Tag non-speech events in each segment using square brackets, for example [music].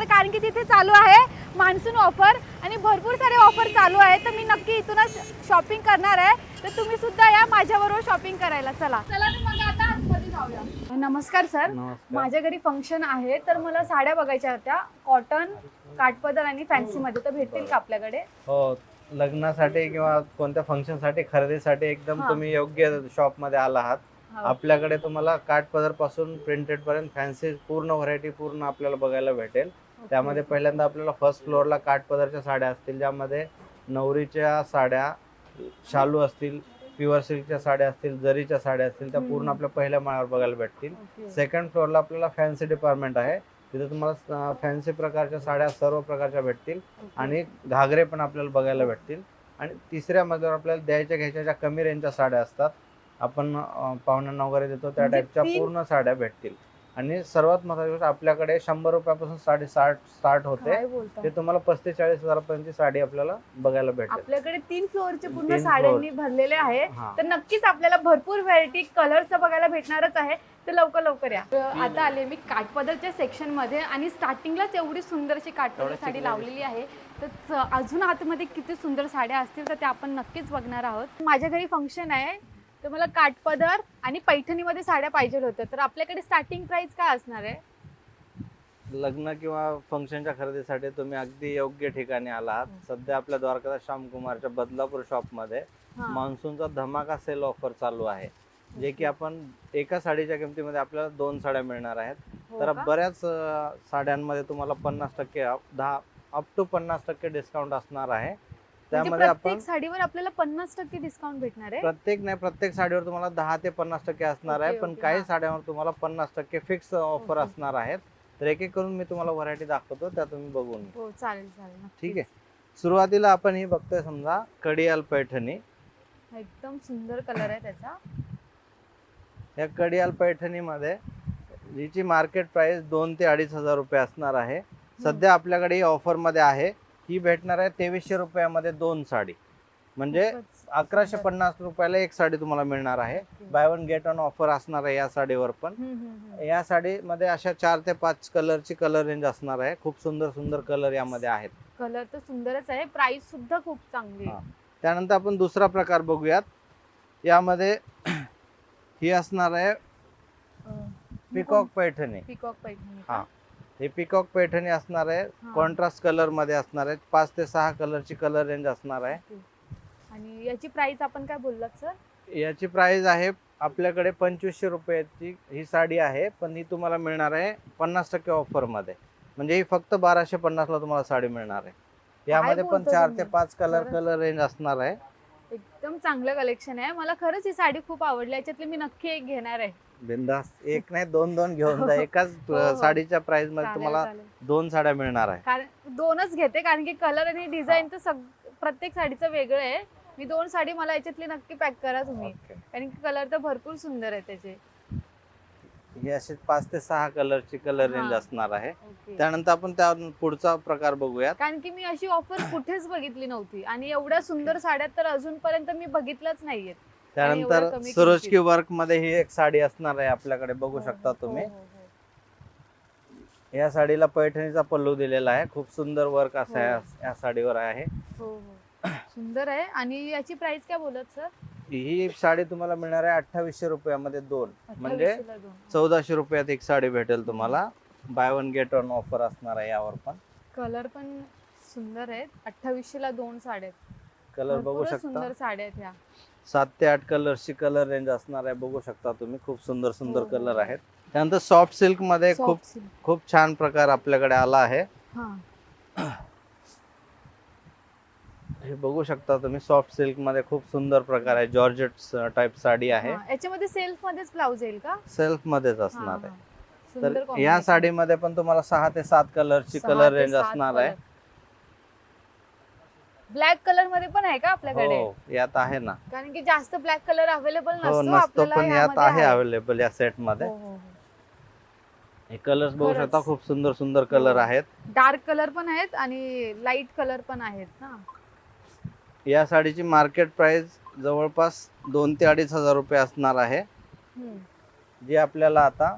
कर कारण की तिथे चालू आहे मान्सून ऑफर आणि भरपूर सारे ऑफर चालू आहे तर मी नक्की इथूनच शॉपिंग करणार आहे. तर तुम्ही सुद्धा या माझ्याबरोबर शॉपिंग करायला. चला. चला तर मग आता आतमध्ये जाऊया. नमस्कार सर नमस्कार. माझ्या घरी फंक्शन आहे. तर मला साड्या बघायच्या होत्या. कॉटन काठपदर आणि फॅन्सी मध्ये. तर भेटतील का आपल्याकडे? हो. लग्नासाठी किंवा कोणत्या फंक्शनसाठी खरेदीसाठी एकदम हा. तुम्ही योग्य शॉपमध्ये आला आहात. हो. आपल्याकडे तुम्हाला काठपदरपासून प्रिंटेड पर्यंत फॅन्सी पूर्ण व्हरायटी पूर्ण आपल्याला बघायला भेटेल. त्यामध्ये पहिल्यांदा आपल्याला फर्स्ट फ्लोअरला काठपदरच्या साड्या असतील ज्यामध्ये नवरीच्या साड्या शालू असतील प्युअर सिल्कच्या साड्या असतील जरीच्या साड्या असतील त्या पूर्ण. आपल्या पहिल्या माळ्यावर बघायला भेटतील. सेकंड फ्लोअरला आपल्याला फॅन्सी डिपार्टमेंट आहे तिथे तुम्हाला फॅन्सी प्रकारच्या साड्या सर्व प्रकारच्या भेटतील. आणि घागरे पण आपल्याला बघायला भेटतील आणि तिसऱ्या मजल्यावर आपल्याला द्यायच्या घ्यायच्या ज्या कमी रेंजच्या साड्या असतात आपण पाहुण्यांना वगैरे देतो त्या म्हणजे टाईपच्या तीन- पूर्ण साड्या भेटतील आणि सर्वात महत्वाची गोष्ट आपल्याकडे शंभर रुपयापासून साडी साठ स्टार्ट होते. काय बोलता? ते तुम्हाला पस्तीस चाळीस हजारापर्यंतची साडी आपल्याला बघायला भेटेल. आपल्याकडे तीन फ्लोअरचे पूर्ण तीन साड्यांनी भरलेले आहे. हा. तर नक्कीच आपल्याला भरपूर व्हरायटी कलर्स बघायला भेटणारच आहे. तर लवकर लवकर या. आता आले मी काठपदरच्या सेक्शनमध्ये आणि स्टार्टिंगलाच एवढी सुंदर अशी काठपदर साडी. लावलेली आहे. तर च- अजून आतमध्ये किती सुंदर साड्या असतील तर त्या आपण नक्कीच बघणार आहोत. माझ्या घरी फंक्शन आहे. तर मला काठपदर आणि पैठणीमध्ये साड्या पाहिजे होत्या. तर आपल्याकडे स्टार्टिंग प्राइस काय असणार आहे? लग्न किंवा फंक्शनच्या खरेदीसाठी तुम्ही अगदी योग्य ठिकाणी आला आहात सध्या आपल्या द्वारकादास श्यामकुमारच्या बदलापूर शॉपमध्ये हा. मान्सूनचा धमाका सेल ऑफर चालू आहे. जे की आपण एका साडीच्या किमतीमध्ये आपल्याला दोन साड्या मिळणार आहेत. हो तर? बऱ्याच साड्यांमध्ये तुम्हाला पन्नास टक्के दहा अप टू पन्नास टक्के डिस्काउंट असणार आहे. त्यामध्ये आपण प्रत्येक साडीवर आपल्याला पन्नास टक्के डिस्काउंट भेटणार आहे? प्रत्येक नाही प्रत्येक साडीवर तुम्हाला दहा ते पन्नास टक्के असणार आहे. ओके, पण ओके, काही हा. साड्यांवर तुम्हाला पन्नास टक्के फिक्स ऑफर ओके. असणार आहेत. तर एक एक करून मी तुम्हाला व्हरायटी दाखवतो त्या तुम्ही बघून घ्या. हो चालेल चालेल. ठीक. आहे. सुरुवातीला आपण ही बघतोय समजा कडियाल पैठणी. एकदम सुंदर कलर आहे त्याचा. या कडियाल पैठणीमध्ये जिची मार्केट प्राइस दोन ते अडीच हजार रुपये असणार आहे. सध्या आपल्याकडे ही ऑफरमध्ये आहे. ही भेटणार आहे तेवीसशे रुपयामध्ये दोन साडी म्हणजे अकराशे. पन्नास रुपयाला एक साडी तुम्हाला मिळणार आहे. Buy one get on offer असणार आहे या साडीवर पण. या साडीमध्ये अशा चार ते पाच कलरची कलर रेंज असणार आहे खूप सुंदर सुंदर कलर यामध्ये आहेत कलर तर सुंदरच आहे प्राइस सुद्धा खूप चांगली हा. त्यानंतर आपण दुसरा प्रकार बघूयात यामध्ये [clears throat] ही असणार आहे पिकॉक पैठणी पिकॉक पैठणी हा. ही पिकॉक पैठणी असणार आहे. हा. कॉन्ट्रास्ट कलरमध्ये असणार आहे. पाच ते सहा कलरची कलर रेंज असणार आहे. आणि याची प्राइस आपण काय बोललात सर याची प्राइस आहे आपल्याकडे पंचवीसशे रुपयाची ही साडी आहे पण ही तुम्हाला मिळणार आहे पन्नास टक्के ऑफरमध्ये. म्हणजे ही फक्त बाराशे पन्नासला तुम्हाला साडी मिळणार आहे. यामध्ये पण बोलता चार ते तुम्ही? पाच कलर खरंच? कलर रेंज असणार आहे. एकदम चांगलं कलेक्शन आहे. मला खरंच ही साडी खूप आवडली. याच्यातली मी नक्की एक घेणार आहे. बिंदास. एक नाही दोन दोन घेऊन जा. [laughs] एकाच हो. साडीच्या प्राइसमध्ये चालेल, तुम्हाला चालेल. दोन साड्या मिळणार आहे. कारण दोनच घेते कारण की कलर आणि डिझाईन तर सग प्रत्येक साडीचं वेगळं आहे. मी दोन साडी मला याच्यातली नक्की पॅक करा तुम्ही. Okay. कारण की कलर तर भरपूर सुंदर आहे त्याचे. ही अशी पाच ते सहा कलरची कलर रेंज हा. असणार आहे. त्यानंतर आपण त्या पुढचा प्रकार बघूयात. कारण की मी अशी ऑफर कुठेच बघितली नव्हती. आणि एवढ्या सुंदर साड्या तर अजूनपर्यंत मी बघितल्याच नाहीयेत. त्यानंतर कमी सुरोजकी किमतीत. वर्कमध्ये ही एक साडी असणार आहे आपल्याकडे बघू हो, शकता हो, तुम्ही. हो, हो, या साडीला पैठणीचा पल्लू दिलेला आहे. खूप सुंदर वर्क असा हो. या- या साडीवर आहे. हो हो. सुंदर आहे. आणि याची प्राइस काय बोलत सर ही साडी तुम्हाला मिळणार आहे अठ्ठावीसशे रुपयामध्ये दोन. म्हणजे 28 ला दोन. चौदाशे रुपयात एक साडी भेटेल तुम्हाला. Buy one get one offer असणार आहे यावर पण. कलर पण सुंदर आहेत. अठ्ठावीसशे ला दोन साड्या आहेत. कलर बघू भरपूरच शकता. सुंदर साड्या आहेत ह्या. सात ते आठ कलरची कलर रेंज असणार आहे बघू शकता तुम्ही खूप सुंदर सुंदर हो, हो, कलर हो. आहेत त्यानंतर सॉफ्ट सिल्कमध्ये खूप. खूप छान प्रकार आपल्याकडे आला आहे हा [clears throat] बघू शकता तुम्ही सॉफ्ट सिल्कमध्ये खूप सुंदर प्रकार आहे जॉर्जेट टाइप साडी आहे. याच्यामध्ये सेल्फ मध्येच ब्लाऊज येईल का सेल्फ मध्येच असणार आहे तर या. साडीमध्ये पण तुम्हाला सहा ते सात कलरची कलर रेंज असणार. आहे ब्लॅक कलरमध्ये पण आहे का आपल्याकडे? हो यात आहे ना. कारण की जास्त ब्लॅक कलर अवेलेबल हो नसतो नसतो आपल्याला पण यात यामध्ये आहे अवेलेबल या सेटमध्ये. हो, हो, हे. कलर्स बघू खरंच. शकता खूप सुंदर सुंदर कलर. आहेत. डार्क कलर पण आहेत आणि लाइट कलर पण आहेत ना. या साडीची मार्केट प्राइस जवळपास दोन ते अडीच हजार रुपये असणार आहे. हम्म. जी आपल्याला आता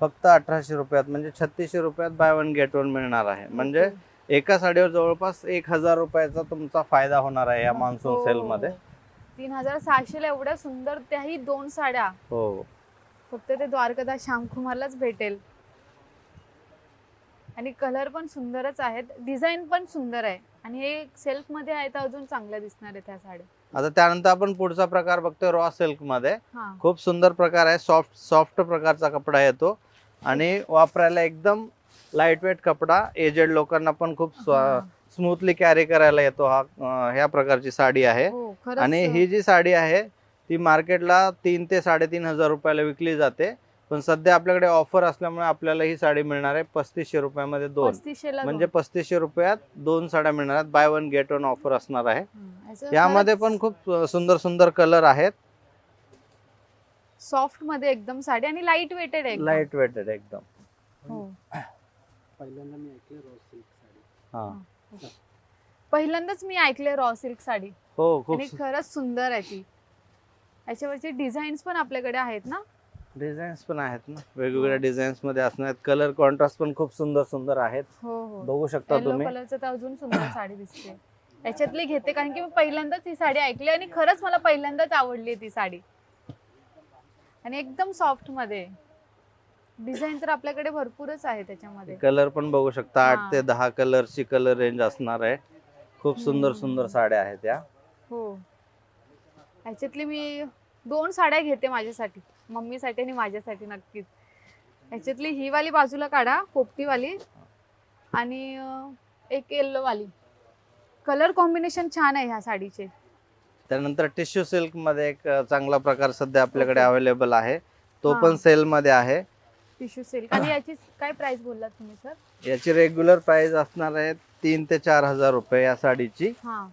फक्त अठराशे रुपयात म्हणजे छत्तीसशे रुपयात बाय वन गेट वन मिळणार आहे. म्हणजे ओके. एका साडीवर जवळपास एक हजार रुपयाचा तुमचा फायदा होणार आहे या मान्सून हो. सेल मध्ये तीन हजार सहाशेला एवढ्या सुंदर त्याही दोन साड्या. हो. फक्त ते द्वारकादास श्यामकुमारलाच भेटेल. आणि कलर पण सुंदरच आहेत. डिझाईन पण सुंदर आहे. आणि हे सेल्फमध्ये आहे तर अजून चांगल्या दिसणार आहे त्या साड्या. आता त्यानंतर आपण पुढचा प्रकार बघतोय रॉ सिल्कमध्ये हा. खूप सुंदर प्रकार आहे. सॉफ्ट सॉफ्ट प्रकारचा कपडा येतो. आणि वापरायला एकदम लाइट वेट कपडा एजेड लोकांना पण खूप. स्मूथली कॅरी करायला येतो हा ह्या प्रकारची साडी आहे. हो आणि ही जी साडी आहे ती मार्केटला तीन ते साडेतीन हजार रुपयाला विकली जाते. पण सध्या आपल्याकडे ऑफर असल्यामुळे आपल्याला ही साडी मिळणार आहे पस्तीसशे रुपयामध्ये दोन. म्हणजे पस्तीसशे रुपयात दोन साड्या मिळणार आहेत. Buy one get one offer असणार आहे. यामध्ये पण खूप सुंदर सुंदर कलर आहेत. सॉफ्टमध्ये एकदम साडी आणि लाइट वेटेड आहे. लाइट वेटेड एकदम. हो. पहिल्यांदा मी ऐकलं रॉ सिल्क साडी. हा. पहिल्यांदाच मी ऐकले रॉ सिल्क साडी. हो खूप आणि खरंच सुंदर आहे ती. याच्यावरचे डिझाईन्स पण आपल्याकडे आहेत ना? डिझाईन्स पण आहेत ना. वेगवेगळ्या डिझाईन्समध्ये असणार आहेत. कलर कॉन्ट्रास्ट पण खूप सुंदर सुंदर आहेत. हो हो. बघू शकता येलो तुम्ही. कलरचं तर अजून सुंदर साडी दिसते. याच्यातली घेते कारण की मी पहिल्यांदाच ही साडी ऐकली आणि खरंच मला पहिल्यांदाच आवडली ती साडी. आणि एकदम सॉफ्टमध्ये. डिझाईन तर आपल्याकडे भरपूरच आहे त्याच्यामध्ये. कलर पण बघू शकता. आठ ते दहा कलरची कलर रेंज असणार आहे. खूप सुंदर. सुंदर साड्या आहेत या. हो. ह्याच्यातली मी दोन साड्या घेते माझ्यासाठी. मम्मीसाठी आणि माझ्यासाठी नक्कीच. ह्याच्यातली ही वाली बाजूला काढा पोपटीवाली आणि एक येल्लो वाली. कलर कॉम्बिनेशन छान आहे ह्या साडीचे. त्यानंतर टिश्यू सिल्कमध्ये एक चांगला प्रकार सध्या आपल्याकडे. अवेलेबल आहे. तो. पण सेल मध्ये आहे. टिश्यू सिल्क आणि याची काय प्राइस बोललात तुम्ही सर याची रेग्युलर प्राइस असणार आहे तीन ते चार हजार रुपये या साडीची. हा.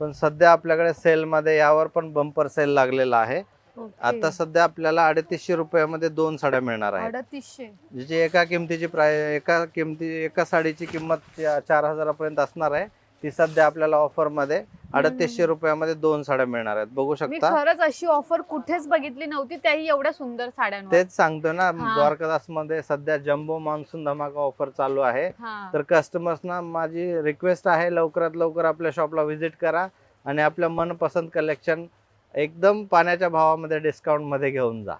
पण सध्या आपल्याकडे सेल मध्ये यावर पण बंपर सेल लागलेला आहे. आता सध्या आपल्याला अडतीसशे रुपयामध्ये दोन साड्या मिळणार आहेत. अडतीसशे. एका किमतीची प्राय एका किमती एका साडीची किंमत चार हजारापर्यंत असणार आहे. ती सध्या आपल्याला ऑफरमध्ये अडतीसशे रुपयामध्ये दोन साड्या मिळणार आहेत. बघू मी शकता? खरंच अशी ऑफर कुठेच बघितली नव्हती त्याही एवढ्या सुंदर साड्यांवर. तेच सांगतो ना हा. द्वारकादासमध्ये सध्या जम्बो मान्सून धमाका ऑफर चालू आहे. हा. तर कस्टमर्सना माझी रिक्वेस्ट आहे लवकरात लवकर आपल्या शॉपला व्हिजिट करा आणि आपल्या मनपसंत कलेक्शन एकदम पाण्याच्या भावामध्ये डिस्काउंटमध्ये घेऊन जा.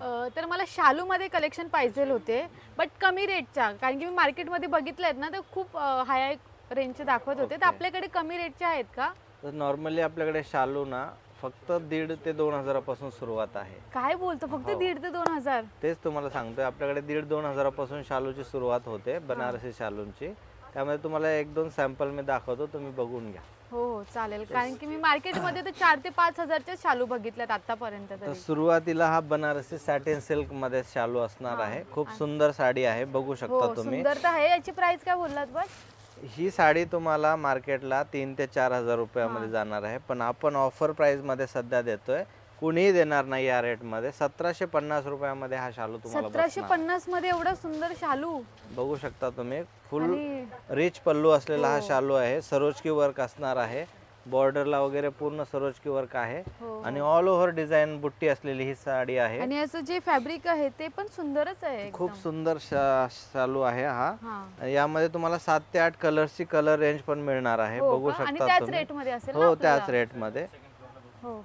अ, तर मला शालूमध्ये कलेक्शन पाहिजे होते बट कमी रेटच्या कारण की मी मार्केटमध्ये बघितले आहेत ना तर खूप हाय हाय रेंजचे दाखवत होते. तर. आपल्याकडे कमी रेटचे आहेत का? तर नॉर्मली आपल्याकडे शालू ना फक्त दीड ते दोन हजारापासून सुरुवात आहे. काय बोलतो? फक्त हो. दीड ते दोन हजार? तेच तुम्हाला सांगतोय. आपल्याकडे दीड दोन हजारापासून शालूची सुरुवात होते बनारसी शालूंची. त्यामध्ये तुम्हाला एक दोन सॅम्पल मी दाखवतो तुम्ही बघून घ्या. हो हो चालेल. कारण की मी मार्केटमध्ये तर चार ते पाच हजारचे शालू बघितल्यात आतापर्यंत तर. तरी सुरुवातीला हा बनारसी सॅटिन सिल्कमध्ये शालू असणार. आहे. खूप सुंदर साडी आहे बघू हो शकता तुम्ही. सुंदर तर आहे याची प्राइस काय बोललात बस ही साडी तुम्हाला मार्केटला तीन ते चार हजार रुपयामध्ये. जाणार आहे. पण आपण ऑफर प्राइसमध्ये सध्या देतोय. कुणीही देणार नाही या रेटमध्ये. सतराशे पन्नास रुपयामध्ये हा शालू तुम्हाला सतराशे बसणार. पन्नासमध्ये एवढा सुंदर शालू. बघू शकता तुम्ही. फुल आणि रिच पल्लू असलेला हा हो. शालू आहे. सरोजकी वर्क असणार आहे. बॉर्डरला वगैरे पूर्ण सरोजकी वर्क आहे. हो, आणि हो. ऑल ओव्हर डिझाईन बुट्टी असलेली ही साडी आहे. आणि याचं जे फॅब्रिक आहे ते पण सुंदरच आहे खूप एकदम. सुंदर शा- शालू आहे हा. हा. यामध्ये तुम्हाला सात ते आठ कलर्सची कलर रेंज पण मिळणार आहे. हो बघू का? आणि शकता त्याच तुम्ही. रेटमध्ये असेल ना हो आपल्याला? त्याच रेटमध्ये. हो.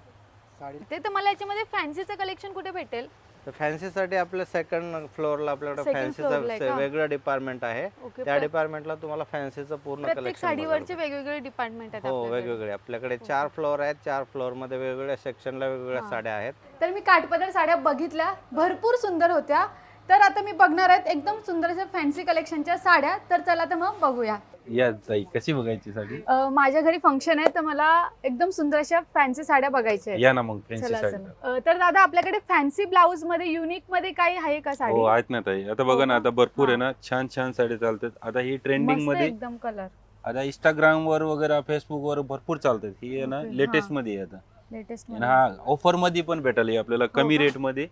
साडी ते तर मला याच्यामध्ये फॅन्सीचं कलेक्शन कुठे भेटेल? तर फॅन्सी साठी आपल्या सेकंड फ्लोअरला आपल्याकडे Second floor ला आहे फॅन्सीचं का? वेगळं डिपार्टमेंट आहे. ओके त्या प्र- डिपार्टमेंटला तुम्हाला फॅन्सीचं पूर्ण प्रत्येक कलेक्शन साडीवरचे वेगवेगळे डिपार्टमेंट आहेत हो आपल्याकडे. वेगवेगळे. आपल्याकडे चार फ्लोअर आहेत. चार फ्लोअरमध्ये वेगवेगळ्या सेक्शनला वेगवेगळ्या. साड्या आहेत. तर मी काठपदर साड्या बघितल्या. भरपूर सुंदर होत्या. तर आता मी बघणार आहेत एकदम सुंदर अशा फॅन्सी कलेक्शनच्या साड्या. तर चला तर मग बघूया. या ताई कशी बघायची साडी? अं, माझ्या घरी फंक्शन आहे तर मला एकदम सुंदर अशा फॅन्सी साड्या बघायच्या आहेत. या ना मग फॅन्सी चला साडी चला. अं, तर दादा आपल्याकडे फॅन्सी ब्लाऊजमध्ये युनिकमध्ये काही आहे का साडी? हो आहेत ना ताई. आता बघा ना हो का? आता भरपूर आहे. ना छान छान साडी चालतात. आता ही ट्रेंडिंग मस्त मध्ये एकदम कलर आता इंस्टाग्राम वर वगैरे फेसबुक वर भरपूर चालतात. ही आहे ना लेटेस्ट. मध्ये आहे आता. लेटेस्ट आणि हा ऑफरमध्ये पण भेटेल ही आपल्याला कमी का? रेटमध्ये.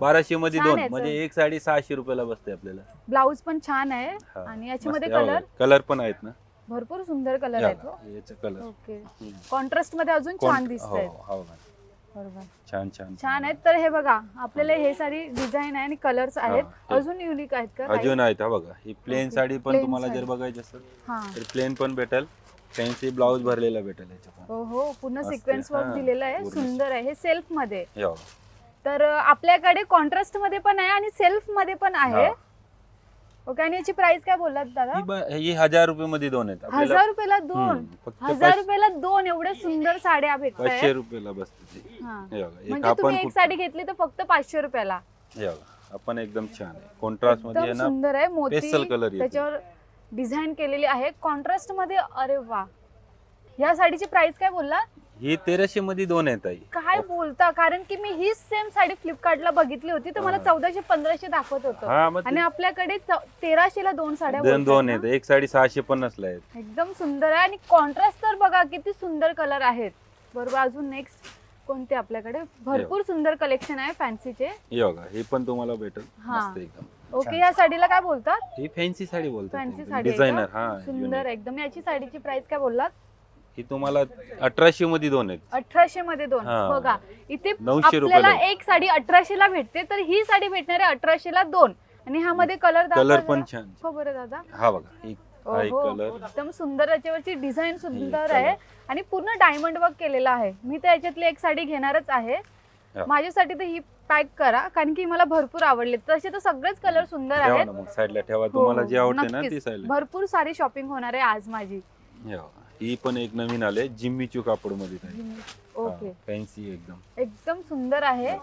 बाराशे मध्ये छान दोन आहे म्हणजे. एक साडी सहाशे रुपयाला बसते आपल्याला. ब्लाऊज पण छान आहे आणि याच्यामध्ये कलर कलर पण आहेत ना. भरपूर सुंदर कलर या आहेत हो. याचा कलर ओके. कॉन्ट्रास्टमध्ये अजून छान दिसत आहेत हो हो मॅम. बरोबर. छान छान. छान आहेत. तर हे बघा आपल्याला हे सारी डिझाईन आहे आणि कलर्स आहेत. हे. अजून युनिक आहेत का? काही? अजून आहेत हा बघा. ही प्लेन ओके. साडी पण Plain तुम्हाला साडी. जर बघायची असेल हा. तर प्लेन पण भेटेल. फॅन्सी ब्लाऊज भरलेला भेटेल याच्यात हो हो पूर्ण मस्त सिक्वेन्स. वर्क हा, दिलेलं आहे. पूर्ण. सुंदर आहे. हे सेल्फमध्ये. या तर अं, आपल्याकडे कॉन्ट्रास्टमध्ये पण आहे आणि सेल्फमध्ये पण आहे. हा. ओके आणि याची प्राइस काय बोललात दादा? ही ब- ही हजार रुपये मध्ये दोन आहेत. आपल्याला हजार रुपयाला दोन? हम्म, फक्त हजार पाच- रुपयाला दोन? एवढे सुंदर साड्या भेटत पाचशे रुपयाला बसते ती. हा. हे बघा एक म्हणजे आपण तुम्ही एक साडी घेतली तर फक्त पाचशे रुपयाला. हे बघा आपण एकदम छान आहे. कॉन्ट्रास्टमध्ये एकदम आहे ना सुंदर आहे. मोती पेस्टल कलर येतो. त्याच्यावर डिझाईन केलेली आहे. कॉन्ट्रास्टमध्ये अरे वा. या साडीची प्राइस काय बोलला? ही तेराशे मध्ये दोन आहेत ताई. काय बोलता? कारण की मी हीच सेम साडी फ्लिपकार्टला बघितली होती. तर मला. चौदाशे पंधराशे दाखवत होतं. हा मग आणि आपल्याकडे तेराशे ला दोन साड्या दोन बोलतात दोन ना? आहेत. एक साडी सहाशे पन्नास ला आहेत. एकदम सुंदर आहे. आणि कॉन्ट्रास्ट तर बघा किती सुंदर कलर आहेत. बरोबर अजून नेक्स्ट कोणते आपल्याकडे? भरपूर सुंदर कलेक्शन आहे फॅन्सीचे हे बघा हे पण तुम्हाला भेटेल. हा. मस्त एकदम. ओके या साडीला काय बोलतात? ही फॅन्सी साडी फॅन्सी बोलतात साडी आहे डिझायनर? हा सुंदर unique. एकदम. याची साडीची प्राइस काय बोललात? ही तुम्हाला अठराशे मध्ये दोन आहेत. अठराशे मध्ये दोन. हा. बघा इथे 900 आपल्याला रुपयाला. एक साडी अठराशे ला भेटते तर ही साडी भेटणार आहे अठराशे ला दोन आणि ह्यामध्ये कलर कलर पण छान. हो बरं दादा. हा बघा ही हा एक ओहो, कलर एकदम सुंदर याच्यावरची डिझाईन सुंदर. आहे. आणि पूर्ण डायमंड वर्क केलेला आहे. मी तर याच्यातली एक साडी घेणारच आहे. हा. माझ्यासाठी तर ही पॅक करा कारण की मला भरपूर आवडले तसे तर सगळेच कलर सुंदर ठेवा आहेत. ना मग साईडला ठेवा. हो, तुम्हाला हो, जी आवडते ना नक्कीच. ती साईडला भरपूर सारी शॉपिंग होणार आहे आज माझी. हे. ही पण एक नवीन आले जिम्मीचू कापडमध्ये ओके. फॅन्सी एकदम. एकदम सुंदर आहे.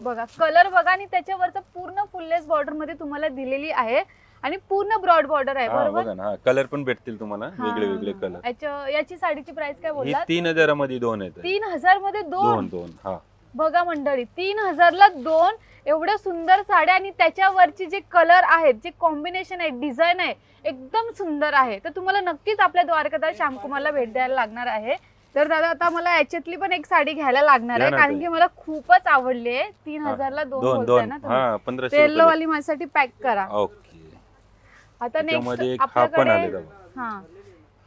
बघा कलर बघा आणि त्याच्यावरचं पूर्ण फुललेस बॉर्डरमध्ये तुम्हाला दिलेली आहे. आणि पूर्ण ब्रॉड बॉर्डर आहे हा बरोबर? बघा ना हा कलर पण भेटतील तुम्हाला वेगळे वेगळे हा. कलर याच्या- याची साडीची प्राइस काय ही बोललात? तीन हजारामध्ये दोन आहेत. तीन हजारमध्ये दोन? दोन दोन हा. बघा मंडळी तीन हजारला दोन एवढ्या सुंदर साड्या आणि त्याच्यावरची जे कलर आहेत जे कॉम्बिनेशन आहे डिझाईन आहे एकदम सुंदर आहे. तर तुम्हाला नक्कीच आपल्या द्वारकादास श्यामकुमारला भेट द्यायला लागणार आहे. तर दादा आता मला याच्यातली पण एक साडी घ्यायला लागणार आहे कारण. की मला खूपच आवडली आहे. तीन हजारला दोन दोन बोलताय ना हा येल्लो वाली माझ्यासाठी पॅक करा. ओके. आता नेक्स्ट आपल्याकडे. हा.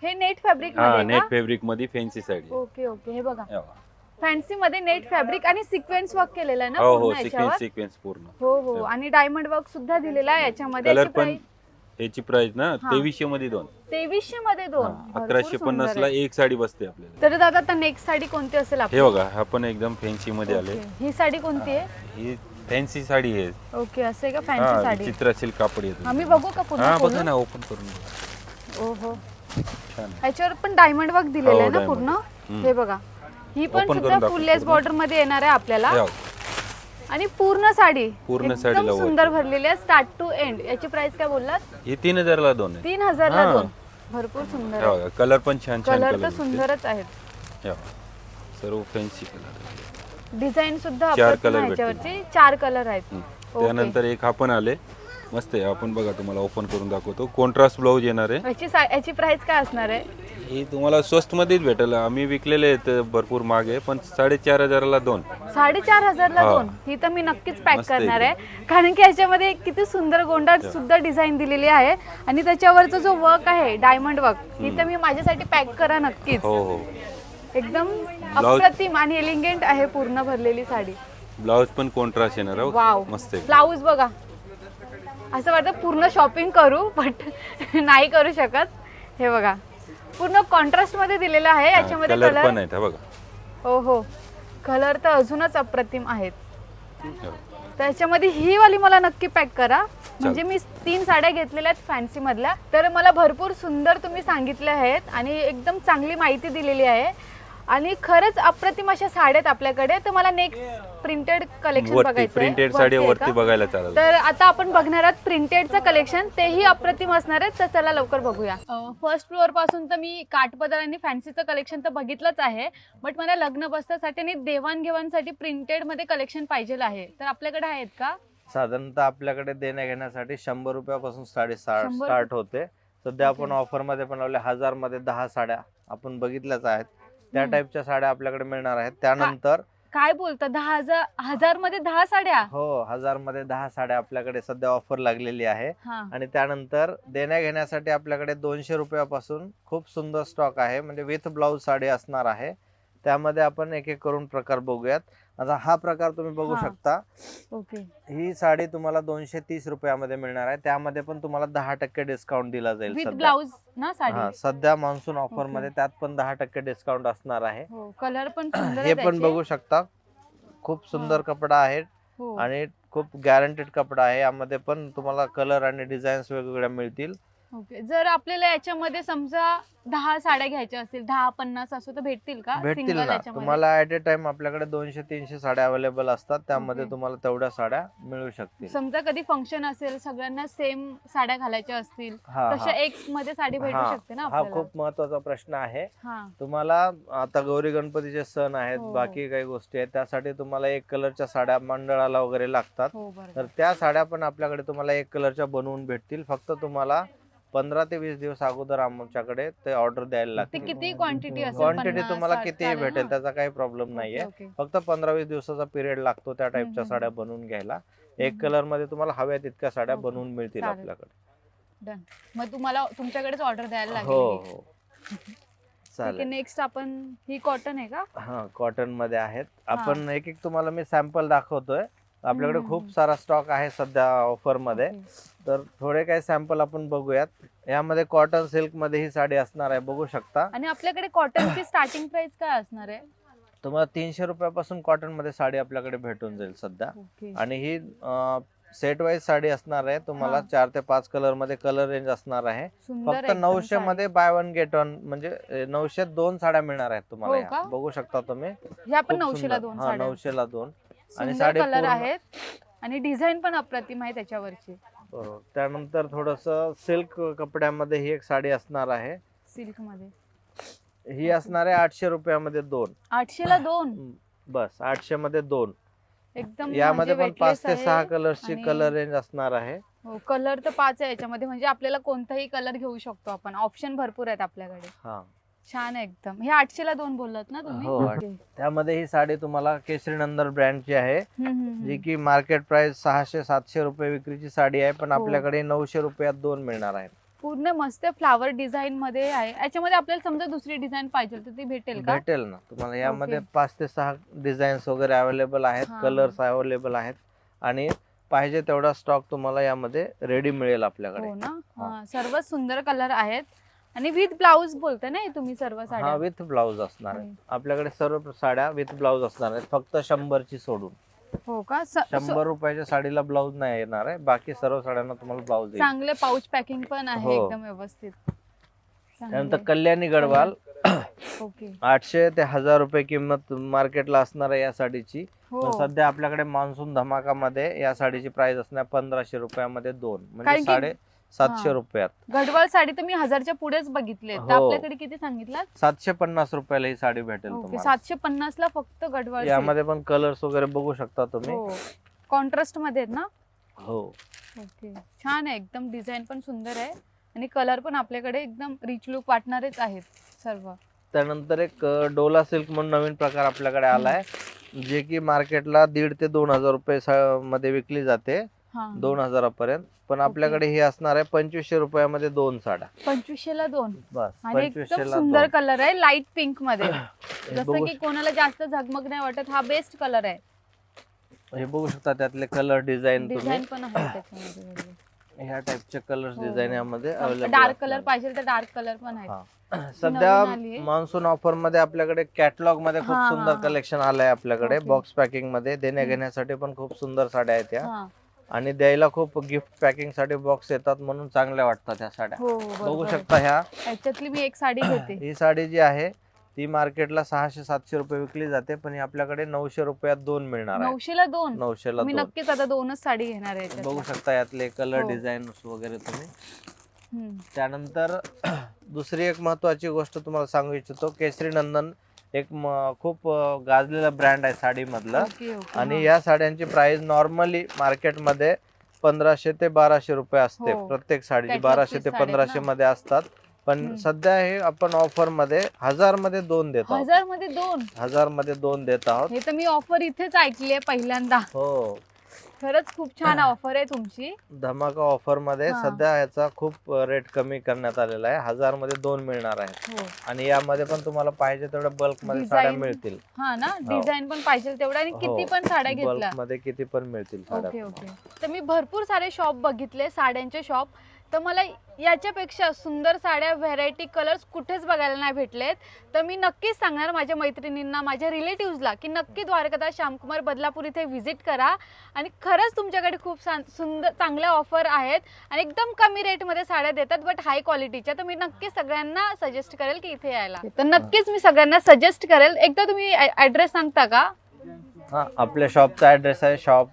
हे नेट फॅब्रिक नेट फॅब्रिकमध्ये फॅन्सी साडी ओके ओके. हे बघा. फॅन्सी मध्ये नेट फॅब्रिक आणि सिक्वेन्स वर्क केलेलं आहे ना हो हो पूर्ण याच्यावर? सिक्वेन्स सिक्वेन्स पूर्ण. हो हो. तेव्हा. आणि डायमंड वर्क सुद्धा दिलेला आहे याच्यामध्ये. कलर याची पण प्राइस याची प्राइस ना? हा. तेवीसशे मध्ये दोन. तेवीसशे मध्ये दोन. हा, भरपूर अकराशे सुंदर पन्नास ला आहे. एक साडी बसते आपल्याला. तर दादा आता नेक्स्ट साडी कोणती असेल हे बघा हा पण एकदम फॅन्सी मध्ये आले. ही साडी कोणती आहे? ही फॅन्सी साडी आहे. ओके असं का? फॅन्सी हा साडी. चित्रा सिल्क कापड येतो आम्ही बघू का पुन्हा हा बघा खोलून? ना ओपन करून बघा. ओहो. छान आहे. ह्याच्यावर पण डायमंड वर्क दिलेलं हो, आहे ना diamond. पूर्ण? हम्म. हे बघा. ही पण Open करून सुद्धा दाखव फुललेस. बॉर्डरमध्ये येणार आहे आपल्याला. हे. आणि पूर्ण साडी. पूर्ण एकदम साडीला work सुंदर. भरलेली आहे. स्टार्ट टू एंड याची प्राइस काय बोललात? ही तीन हजारला दोन आहे. तीन हजारला हा. दोन. भरपूर सुंदर आहे. कलर पण छान छान कलर कलर तर सुंदरच आहेत. सर्व फॅन्सी कलर डिझाईन सुद्धा चार color भेटतील. याच्यावरची चार कलर आहेत. ओके. त्यानंतर एक हा पण आले. मस्त आहे. आपण बघा तुम्हाला ओपन करून दाखवतो. कॉन्ट्रास्ट ब्लाऊज येणार आहे. याची सा- याची प्राइस काय असणार आहे? ही तुम्हाला स्वस्त मध्येच भेटेल. आम्ही विकलेले आहेत भरपूर मागे पण साडेचार हजाराला दोन. साडेचार हजारला हा. दोन? ही तर मी नक्कीच पॅक मस्त करणार. आहे. कारण की याच्यामध्ये एक किती सुंदर गोंडा सुद्धा डिझाईन दिलेली आहे. आणि त्याच्यावरचा जो वर्क आहे डायमंड वर्क ही तर मी माझ्यासाठी पॅक करा नक्कीच. हो हो. एकदम अप्रतिम आणि एलिगेंट आहे पूर्ण भरलेली साडी. ब्लाऊज पण कॉन्ट्रास्ट येणार. वाव मस्त आहे. ब्लाऊज बघा. असं वाटतं पूर्ण शॉपिंग करू बट नाही करू शकत. हे बघा. पूर्ण कॉन्ट्रास्टमध्ये दिलेलं आहे. याच्यामध्ये कलर पण आहेत हा बघा. हो हो कलर तर अजूनच अप्रतिम आहेत. हे. त्याच्यामध्ये ही वाली मला नक्की पॅक करा. म्हणजे मी तीन साड्या घेतलेल्या आहेत फॅन्सी मधल्या. तर मला भरपूर सुंदर तुम्ही सांगितले आहेत आणि एकदम चांगली माहिती दिलेली आहे. आणि खरंच अप्रतिम अशा साड्या आहेत आपल्याकडे. तर मला नेक्स्ट प्रिंटेड कलेक्शन वरती बघायचं प्रिंटेड साडी वरती बघायला चालेल तर आता आपण बघणार आहोत प्रिंटेडचं कलेक्शन तेही अप्रतिम असणार आहे. तर चला लवकर बघूया. फर्स्ट फ्लोअरपासून तर मी काठपदर आणि फॅन्सीचं कलेक्शन तर बघितलंच आहे. बट मला लग्न बसण्यासाठी आणि देवाणघेवाणसाठी प्रिंटेडमध्ये कलेक्शन पाहिजे आहे. तर आपल्याकडे आहेत का? साधारणतः आपल्याकडे देण्या घेण्यासाठी शंभर रुपयापासून साडी शंभर स्टार्ट होते. सध्या आपण. ऑफरमध्ये पण लावले हजारमध्ये दहा साड्या आपण बघितल्याच आहेत. त्या हम्म. टाईपच्या साड्या आपल्याकडे मिळणार आहेत. त्यानंतर काय बोलता? दहा हजार हजारमध्ये दहा साड्या? हो हजारमध्ये दहा साड्या आपल्याकडे सध्या ऑफर लागलेली आहे. हा. आणि त्यानंतर देण्या घेण्यासाठी आपल्याकडे दोनशे रुपयापासून खूप सुंदर स्टॉक आहे. म्हणजे विथ ब्लाऊज साडी असणार आहे. त्यामध्ये आपण एक एक करून प्रकार बघूयात. आता हा प्रकार तुम्ही बघू हा. शकता. ओके. ही साडी तुम्हाला दोनशे तीस रुपयामध्ये मिळणार आहे. त्यामध्ये पण तुम्हाला दहा टक्के डिस्काउंट दिला जाईल विथ सध्या. ब्लाऊज ना हा साडी सध्या मान्सून ऑफर. मध्ये त्यात पण दहा टक्के डिस्काउंट असणार आहे. हो कलर पण सुंदर हे आहे पण त्याचे. बघू शकता. खूप सुंदर कपडा आहे हो. आणि खूप गॅरंटेड कपडा आहे. यामध्ये पण तुम्हाला कलर आणि डिझाईन्स वेगवेगळ्या मिळतील. ओके. जर आपल्याला याच्यामध्ये समजा दहा साड्या घ्यायच्या असतील दहा पन्नास असं तर भेटतील का? भेटतील Single ना. याच्यामध्ये? तुम्हाला ऍट ए टाइम आपल्याकडे दोनशे तीनशे साड्या अवेलेबल असतात. त्यामध्ये. तुम्हाला तेवढ्या साड्या मिळू शकतील. समजा कधी फंक्शन असेल सगळ्यांना सेम साड्या घालायच्या असतील हा तशा हा. एक मध्ये साडी भेटू हा, शकते ना हा आपल्याला? खूप महत्त्वाचा प्रश्न आहे. हा. तुम्हाला आता गौरी गणपतीचे सण आहेत हो, हो. बाकी काही गोष्टी आहेत. त्यासाठी तुम्हाला एक कलरच्या साड्या मंडळाला वगैरे लागतात. हो बरोबर. तर त्या साड्या पण आपल्याकडे तुम्हाला एक कलरच्या बनवून भेटतील. फक्त तुम्हाला पंधरा ते वीस दिवस अगोदर आमच्याकडे ते ऑर्डर द्यायला ते लागतील. किती क्वांटिटी असेल? क्वांटिटी पन्नास, तुम्हाला साठ कितीही चालेल भेटेल? त्याचा काही प्रॉब्लेम नाहीये. ओके. फक्त पंधरा वीस दिवसाचा पिरियड लागतो त्या टाईपच्या हम्म, साड्या. बनवून घ्यायला. हम्म. एक कलरमध्ये तुम्हाला हव्या तितक्या साड्या ओके. बनवून मिळतील चालेल. आपल्याकडे. मग तुम्हाला तुमच्याकडेच ऑर्डर द्यायला हो लागेल हो. [laughs] चालेल. नेक्स्ट आपण ही कॉटन आहे का? हा कॉटनमध्ये आहेत. आपण एक एक तुम्हाला मी सॅम्पल दाखवतोय. आपल्याकडे खूप. सारा स्टॉक आहे सध्या ऑफरमध्ये. तर थोडे काही सॅम्पल आपण बघूयात यामध्ये कॉटन सिल्कमध्ये ही साडी असणार आहे बघू शकता आणि आपल्याकडे कॉटनची स्टार्टिंग प्राइस काय असणार आहे तुम्हाला तीनशे रुपयापासून कॉटनमध्ये साडी आपल्याकडे भेटून जाईल सध्या आणि ही सेट वाईज साडी असणार आहे तुम्हाला. चार ते पाच कलरमध्ये कलर रेंज असणार आहे फक्त नऊशे. मध्ये बाय वन गेट वन म्हणजे नऊशे दोन साड्या मिळणार आहेत तुम्हाला हो? बघू शकता तुम्ही नऊशेला सुंदर. दोन दोन आणि सुंदर साडी कलर पूर्ण- आहेत आणि डिझाईन पण अप्रतिम आहे त्याच्यावरची. बरोबर. त्यानंतर थोडस सिल्क कपड्यामध्ये ही एक साडी असणार आहे. सिल्कमध्ये ही असणार आहे आठशे रुपयामध्ये दोन. आठशेला दोन? हम्म, बस आठशे मध्ये दोन. एकदम यामध्ये म्हणजे पण पाच ते सहा. कलर्सची आणि- कलर रेंज असणार आहे. हो कलर तर पाच आहे याच्यामध्ये. म्हणजे आपल्याला कोणताही कलर घेऊ शकतो आपण. ऑप्शन भरपूर आहेत आपल्याकडे. हा. छान आहे एकदम हे आठशेला दोन बोललात ना तुम्ही हो, आठ- ओके. त्यामध्ये ही साडी तुम्हाला केसरी नंदर ब्रँडची आहे हम्म, हम्म, हम्म. जी की मार्केट प्राइस सहाशे सातशे रुपये विक्रीची साडी आहे पण हो. आपल्याकडे नऊशे रुपयात दोन मिळणार आहेत पूर्ण मस्त फ्लावर डिझाईन मध्ये आहे याच्यामध्ये आपल्याला समजा दुसरी डिझाईन पाहिजे तर ती भेटेल का भेटेल ना तुम्हाला यामध्ये ओके. पाच ते सहा डिझाईन्स वगैरे अवेलेबल आहेत हा. कलर्स अवेलेबल आहेत आणि पाहिजे तेवढा स्टॉक तुम्हाला यामध्ये रेडी मिळेल आपल्याकडे हो ना हा. हा, सर्व सुंदर कलर आहेत आणि विथ ब्लाऊज बोलता ना हे तुम्ही सर्व हा साड्या? विथ ब्लाऊज असणार आहे. आपल्याकडे सर्व साड्या विथ ब्लाऊज असणार आहेत. फक्त शंभरची सोडून. हो का? स- शंभर रुपयाच्या साडीला ब्लाऊज नाही येणार आहे. बाकी सर्व साड्यांना तुम्हाला ब्लाऊज येईल चांगले पाऊच पॅकिंग पण आहे हो. एकदम व्यवस्थित. त्यानंतर चांगले. कल्याणी गडवाल. ओके. आठशे ते हजार रुपये किंमत मार्केटला असणार आहे या साडीची. हो. सध्या आपल्याकडे मान्सून धमाकामध्ये या साडीची प्राइस असणार पंधराशे रुपयामध्ये दोन. म्हणजे कारण की- साडे सातशे हा. रुपयात. गडवाल साडी तर मी हजारच्या पुढेच बघितले. तर हो. आपल्याकडे किती सांगितलं सातशे पन्नास रुपयाला ही साडी भेटेल तुम्हाला. सातशे पन्नास ला फक्त गडवाल silk. यामध्ये पण कलर्स वगैरे बघू शकता तुम्ही. हो कॉन्ट्रास्टमध्ये आहेत ना? हो. ओके छान आहे. एकदम डिझाईन पण सुंदर आहे. आणि कलर पण आपल्याकडे एकदम रिच लुक वाटणारेच आहेत सर्व. त्यानंतर एक अ, डोला सिल्क म्हणून नवीन प्रकार आपल्याकडे आलाय. जे की मार्केटला दीड ते दोन हजार रुपये सा- मध्ये विकली जाते. हा दोन हजारापर्यंत पण आपल्याकडे ही असणार आहे पंचवीसशे रुपयामध्ये दोन साड्या पंचवीसशे ला दोन बस आणि एकदम पंचवीसशे ला सुंदर दोन कलर आहे लाइट पिंकमध्ये [coughs] हे जसं बघू की कोणाला जास्त झगमग नाही वाटत हा बेस्ट कलर आहे हे बघू शकता त्यातले कलर डिझाईन तुम्ही डिझाईन पण आहे त्याच्यामध्ये ह्या टाइपचे कलर्स हो, डिझाईन. यामध्ये अवेलेबल डार्क कलर पाहिजे तर डार्क कलर पण आहेत हा. सध्या. मान्सून ऑफरमध्ये आपल्याकडे कॅटलॉगमध्ये खूप हा, सुंदर हा. कलेक्शन आलंय आपल्याकडे ओके. बॉक्स पॅकिंगमध्ये देण्या हम्म. घेण्यासाठी पण खूप सुंदर साड्या आहेत या हा. आणि द्यायला खूप गिफ्ट पॅकिंगसाठी बॉक्स येतात म्हणून चांगल्या वाटतात ह्या साड्या हो हो, बघू बरोबर आहे. शकता ह्या याच्यातली मी एक साडी घेते ही साडी जी आहे ती मार्केटला सहाशे सातशे रुपये विकली जाते पण ही आपल्याकडे नऊशे रुपयात दोन मिळणार आहे नऊशे ला दोन नऊशेला मी दोन नक्कीच आता दोनच साडी घेणार आहे बघू याच्यातल्या. शकता यातले कलर हो. डिझाईन वगैरे तुम्ही हम्म. त्यानंतर [clears throat] दुसरी एक महत्वाची गोष्ट तुम्हाला सांगू इच्छितो केसरी नंदन एक खूप गाजलेला ब्रँड आहे साडीमधलं आणि. या साड्यांची प्राइस नॉर्मली मार्केटमध्ये पंधराशे ते बाराशे रुपये असते हो. प्रत्येक साडीची बाराशे ते पंधराशे. मध्ये असतात पण. सध्या हे आपण ऑफरमध्ये हजारमध्ये दोन देत आहोत हजारमध्ये दोन हजारमध्ये दोन देत आहोत हे तर मी ऑफर इथेच ऐकली आहे पहिल्यांदा हो खरंच खूप छान ऑफर आहे तुमची. धमाका ऑफरमध्ये हा. सध्या ह्याचा खूप रेट कमी करण्यात आलेला आहे. हजारमध्ये दोन मिळणार आहेत. हो. आणि यामध्ये पण तुम्हाला पाहिजे तेवढ्या बल्कमध्ये साड्या Design मिळतील. हा ना? डिझाईन पण पाहिजे तेवढं आणि किती पण साड्या घेतल्या. बल्कमध्ये किती पण मिळतील साड्या ओके ओके. तर मी भरपूर सारे शॉप बघितले साड्यांचे शॉप तर मला याच्यापेक्षा सुंदर साड्या व्हेरायटी कलर्स कुठेच बघायला नाही भेटलेत. तर मी नक्कीच सांगणार माझ्या मैत्रिणींना माझ्या रिलेटिव्हजला की नक्की द्वारकादा श्यामकुमार बदलापूर इथे व्हिजिट करा. आणि खरंच तुमच्याकडे खूप सुंदर चांगल्या ऑफर आहेत आणि एकदम कमी रेटमध्ये साड्या देतात बट हाय क्वालिटीच्या तर मी नक्कीच सगळ्यांना सजेस्ट करेल की इथे यायला. तर नक्कीच मी सगळ्यांना सजेस्ट करेल. एकदा तुम्ही ॲड्रेस सांगता का? हा आपल्या शॉपचा ॲड्रेस आहे. शॉप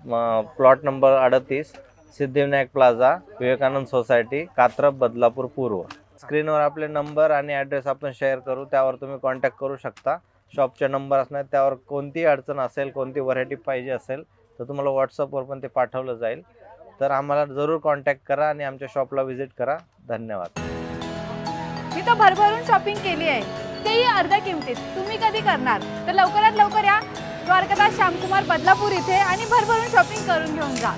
प्लॉट नंबर अडतीस. सिद्धिविनायक प्लाझा विवेकानंद सोसायटी कात्रप बदलापूर पूर्व. स्क्रीनवर आपले नंबर आणि ॲड्रेस आपण शेअर करू त्यावर तुम्ही कॉन्टॅक्ट करू शकता. शॉपचे नंबर असणार त्यावर कोणती अडचण असेल कोणती व्हरायटी पाहिजे असेल तर तुम्हाला व्हॉट्सअपवर पण ते पाठवलं जाईल. तर आम्हाला जरूर कॉन्टॅक्ट करा आणि आमच्या शॉपला व्हिजिट करा. धन्यवाद. मी तर भरभरून शॉपिंग केली आहे. तेही अर्ध्या किमतीत. तुम्ही कधी करणार? तर लवकरात लवकर या द्वारकादास श्यामकुमार बदलापूर इथे आणि भरभरून शॉपिंग करून घेऊन जा.